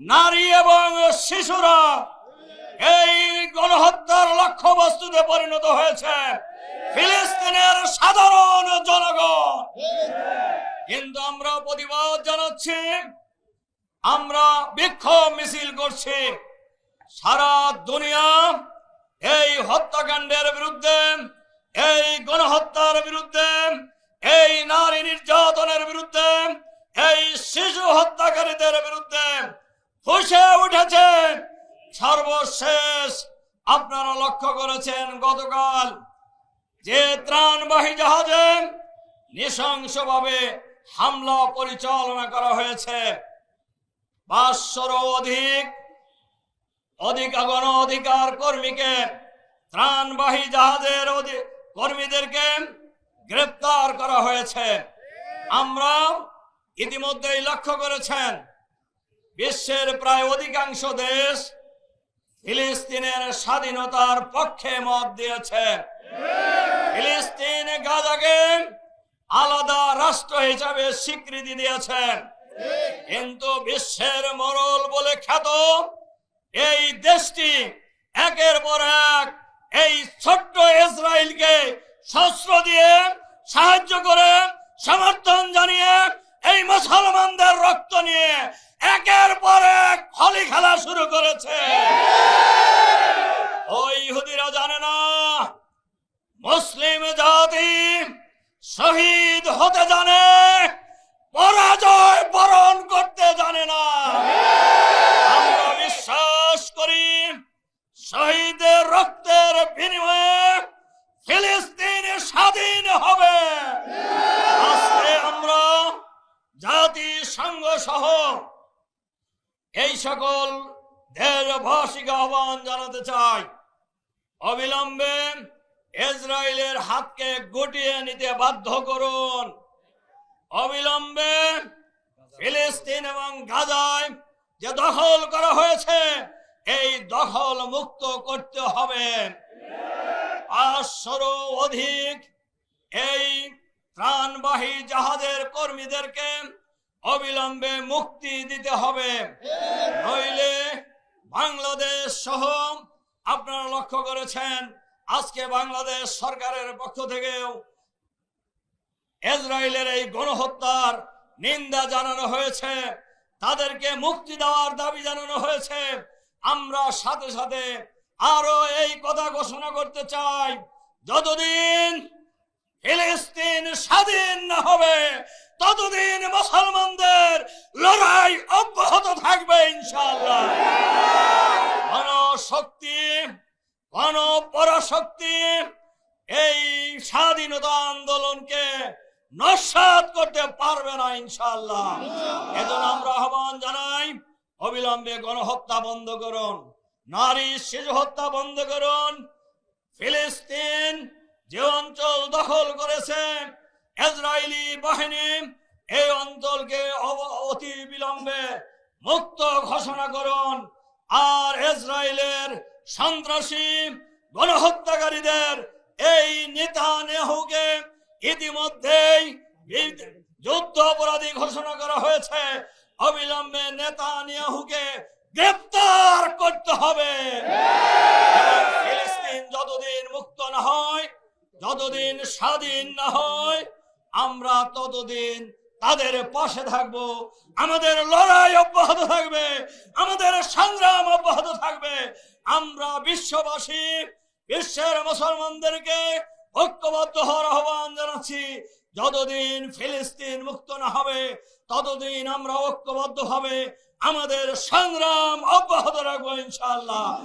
নারী এবং শিশুরা এই গণহত্যার লক্ষ্যবস্তুতে পরিণত হয়েছে। ফিলিস্তিনের সাধারণ জনগণ। কিন্তু আমরা প্রতিবাদ জানাচ্ছি। আমরা বিক্ষোভ মিছিল করছি। সারা দুনিয়া এই হত্যাকাণ্ডের বিরুদ্ধে, এই গণহত্যার বিরুদ্ধে, এই নারী নির্যাতনের বিরুদ্ধে, এই শিশু হত্যাকারীদের বিরুদ্ধে ফুসে উঠেছে। সর্বশেষ আপনারা লক্ষ্য করেছেন গতকাল যে ত্রাণবাহী জাহাজে নৃশংসভাবে হামলা পরিচালনা করা হয়েছে। পাঁচশোরও অধিক অধিক গণ অধিকার কর্মীকে ত্রাণবাহী জাহাজের কর্মীদেরকে গ্রেপ্তার করা হয়েছে। আমরা ইতিমধ্যেই লক্ষ্য করেছেন বিশ্বের প্রায় অধিকাংশ দেশ ফিলিস্তিনের স্বাধীনতার পক্ষে মত দিয়েছে। ফিলিস্তিন গাজাকে আলাদা রাষ্ট্র হিসাবে স্বীকৃতি দিয়েছে। কিন্তু বিশ্বের মরল বলে খ্যাত এই দেশটি একের পর এক এই ছোট্ট ইসরায়েলকে শস্ত্র দিয়ে সাহায্য করে সমর্থন জানিয়ে এই মুসলমানদের রক্ত নিয়ে একের পর এক হলি খেলা শুরু করেছে ওই ইহুদিরা জানে না মুসলিম জাতি শহীদ হতে জানে, পরাজয় বরণ করতে জানে না। আমরা বিশ্বাস করি, শহীদের রক্তের বিনিময়ে ফিলিস্তিন স্বাধীন হবে। আজকে আমরা জাতিসংঘ সহ এই সকল দেশবাসীকে আহ্বান জানাতে চাই। অবিলম্বে ইসরায়েলের হাতকে গুটিয়ে নিতে বাধ্য করুন। অবিলম্বে ফিলিস্তিন এবং গাজায় যে দখল করা হয়েছে, এই দখল মুক্ত করতে হবে। পাঁচশোরও অধিক এই ত্রাণবাহী জাহাজের কর্মীদেরকে অবিলম্বে মুক্তি দিতে হবে। নইলে বাংলাদেশ সহ আপনারা লক্ষ্য করেছেন আজকে বাংলাদেশ সরকারের পক্ষ থেকেও ইসরায়েলের এই গণহত্যার নিন্দা জানানো হয়েছে, তাদেরকে মুক্তি দেওয়ার দাবি জানানো হয়েছে। আমরা সাথে সাথে আরও এই কথা ঘোষণা করতে চাই, যতদিন ফিলিস্তিন স্বাধীন না হবে, ততদিন মুসলমানদের লড়াই অব্যাহত থাকবে ইনশাআল্লাহ কোন শক্তি কোন পরাশক্তি এই স্বাধীনতা আন্দোলনকে নস্বাত করতে পারবে না ইনশাআল্লাহ। এজন্য আমরা আহ্বান জানাই, অবিলম্বে গণহত্যা বন্ধ করুন, নারী শিশু হত্যা বন্ধ করুন, ফিলিস্তিন যে অঞ্চল দখল করেছে ইসরায়েলি বাহিনী এই অঞ্চলকে অতি বিলম্বে মুক্ত ঘোষণা করুন, আর ইসরায়েলের সন্ত্রাসী গণহত্যাকারীদের এই নেতা নেহুকে ইতিমধ্যেই যুদ্ধ অপরাধী ঘোষণা করা হয়েছে। অবিলম্বে নেতা নেহুকে গ্রেপ্তার করতে হবে। ফিলিস্তিন যতদিন মুক্ত না হয়, যতদিন স্বাধীন না হয়, আমরা ততদিন তাদের পাশে থাকব। আমাদের লড়াই অব্যাহত থাকবে, আমাদের সংগ্রাম অব্যাহত থাকবে। আমরা বিশ্ববাসী, বিশ্বের মুসলমানদেরকে ঐক্যবদ্ধ হওয়ার আহ্বান জানাচ্ছি। যতদিন ফিলিস্তিন মুক্ত না হবে, ততদিন আমরা ঐক্যবদ্ধ হবে। আমাদের সংগ্রাম অব্যাহত রাখব ইনশাআল্লাহ।